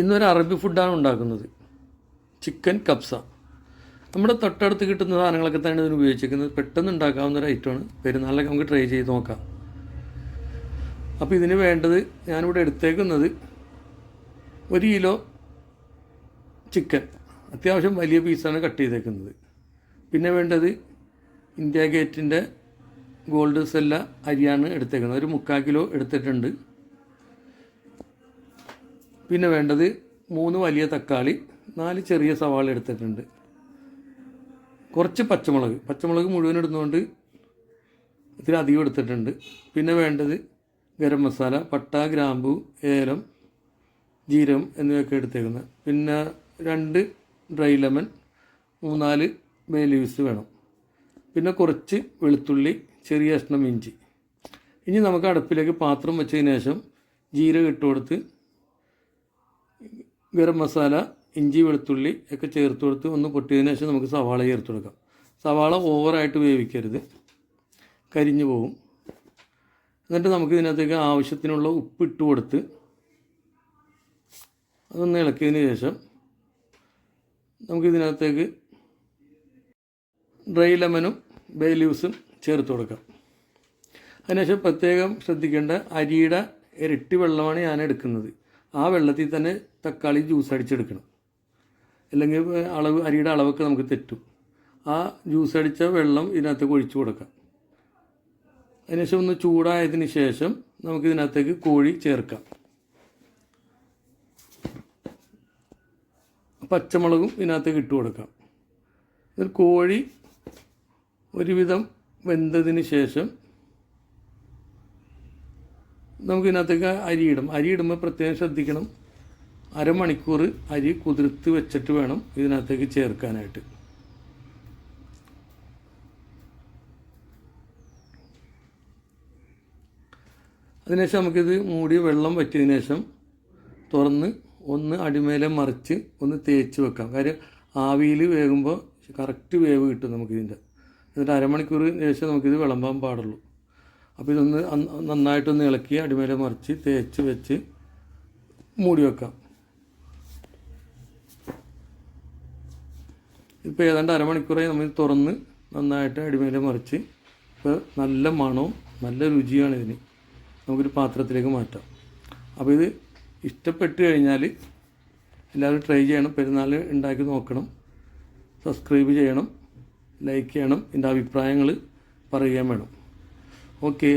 ഇന്നൊരു അറബി ഫുഡാണ് ഉണ്ടാക്കുന്നത്. ചിക്കൻ കബ്സ. നമ്മുടെ തൊട്ടടുത്ത് കിട്ടുന്ന സാധനങ്ങളൊക്കെ തന്നെ ഇതിന് ഉപയോഗിച്ചിരിക്കുന്നത്. പെട്ടെന്ന് ഉണ്ടാക്കാവുന്ന ഒരു ഐറ്റമാണ് പെരുന്നാളിലൊക്കെ നമുക്ക് ട്രൈ ചെയ്ത് നോക്കാം. അപ്പോൾ ഇതിന് വേണ്ടത് ഞാനിവിടെ എടുത്തേക്കുന്നത് ഒരു കിലോ ചിക്കൻ അത്യാവശ്യം വലിയ പീസാണ് കട്ട് ചെയ്തേക്കുന്നത്. പിന്നെ വേണ്ടത് ഇന്ത്യ ഗേറ്റിന്റെ ഗോൾഡ് സെല്ല അരിയാണ് എടുത്തേക്കുന്നത്. ഒരു മുക്കാൽ കിലോ എടുത്തിട്ടുണ്ട്. പിന്നെ വേണ്ടത് മൂന്ന് വലിയ തക്കാളി നാല് ചെറിയ സവാള എടുത്തിട്ടുണ്ട്. കുറച്ച് പച്ചമുളക് പച്ചമുളക് മുഴുവൻ ഇടുന്നതുകൊണ്ട് ഇത്തിരി അധികം എടുത്തിട്ടുണ്ട്. പിന്നെ വേണ്ടത് ഗരം മസാല പട്ട ഗ്രാമ്പു ഏലം ജീരം എന്നിവയൊക്കെ എടുത്തേക്കുന്നത്. പിന്നെ രണ്ട് ഡ്രൈ ലെമൺ മൂന്നാൽ ബേ ലീവ്സ് വേണം. പിന്നെ കുറച്ച് വെളുത്തുള്ളി ചെറിയ കഷ്ണം ഇഞ്ചി. ഇനി നമുക്ക് അടുപ്പിലേക്ക് പാത്രം വെച്ചതിന് ശേഷം ജീരകം ഇട്ട് കൊടുത്ത് ഗരം മസാല ഇഞ്ചി വെളുത്തുള്ളി ഒക്കെ ചേർത്ത് കൊടുത്ത് ഒന്ന് പൊട്ടിയതിന് ശേഷം നമുക്ക് സവാള ചേർത്ത് കൊടുക്കാം. സവാള ഓവറായിട്ട് വേവിക്കരുത്. കരിഞ്ഞു പോകും എന്നിട്ട് നമുക്ക് ഇതിനകത്തേക്ക് ആവശ്യത്തിനുള്ള ഉപ്പ് ഇട്ട് കൊടുത്ത് അതൊന്ന് ഇളക്കിയതിന് ശേഷം നമുക്കിതിനകത്തേക്ക് ഡ്രൈ ലെമനും ബേ ലീവ്സും ചേർത്ത് കൊടുക്കാം. അതിനുശേഷം പ്രത്യേകം ശ്രദ്ധിക്കേണ്ട അരിയുടെ ഇരട്ടി വെള്ളമാണ് ഞാൻ എടുക്കുന്നത്. ആ വെള്ളത്തിൽ തന്നെ തക്കാളി ജ്യൂസ് അടിച്ചെടുക്കണം. അല്ലെങ്കിൽ അളവ് അരിയുടെ അളവൊക്കെ നമുക്ക് തെറ്റും. ആ ജ്യൂസ് അടിച്ച വെള്ളം ഇതിനകത്തേക്ക് ഒഴിച്ചു കൊടുക്കാം. അതിനുശേഷം ഒന്ന് ചൂടായതിന് ശേഷം നമുക്ക് ഇതിനകത്തേക്ക് കോഴി ചേർക്കാം. പച്ചമുളകും ഇതിനകത്തേക്ക് ഇട്ട് കൊടുക്കാം. കോഴി ഒരുവിധം വെന്തതിന് ശേഷം നമുക്ക് ഇതിനകത്തേക്ക് അരി ഇടും അരി ഇടുമ്പോൾ പ്രത്യേകം ശ്രദ്ധിക്കണം. അരമണിക്കൂർ അരി കുതിർത്ത് വെച്ചിട്ട് വേണം ഇതിനകത്തേക്ക് ചേർക്കാനായിട്ട്. അതിനുശേഷം നമുക്കിത് മൂടി വെള്ളം വറ്റിയതിന് ശേഷം തുറന്ന് ഒന്ന് അടിമേലെ മറിച്ച് ഒന്ന് തേച്ച് വെക്കാം. കാര്യം ആവിയിൽ വേകുമ്പോൾ കറക്റ്റ് വേവ് കിട്ടും നമുക്കിതിന്റെ. എന്നിട്ട് അരമണിക്കൂറിന് ശേഷം നമുക്കിത് വിളമ്പാൻ പാടുള്ളൂ. അപ്പോൾ ഇതൊന്ന് നന്നായിട്ടൊന്ന് ഇളക്കി അടിമേലെ മറിച്ച് തേച്ച് വെച്ച് മൂടി വെക്കാം. ഇപ്പോൾ ഏതാണ്ട് അരമണിക്കൂറായി നമ്മൾ തുറന്ന് നന്നായിട്ട് അടിമേലെ മറിച്ച് ഇപ്പോൾ നല്ല മണവും നല്ല രുചിയാണ് ഇതിന്. നമുക്കൊരു പാത്രത്തിലേക്ക് മാറ്റാം. അപ്പോൾ ഇത് ഇഷ്ടപ്പെട്ട് കഴിഞ്ഞാൽ എല്ലാവരും ട്രൈ ചെയ്യണം. പെരുന്നാൾ ഉണ്ടാക്കി നോക്കണം. സബ്സ്ക്രൈബ് ചെയ്യണം. ലൈക്ക് ചെയ്യണം. എന്റെ അഭിപ്രായങ്ങൾ പറയുകയും വേണം. ஓகே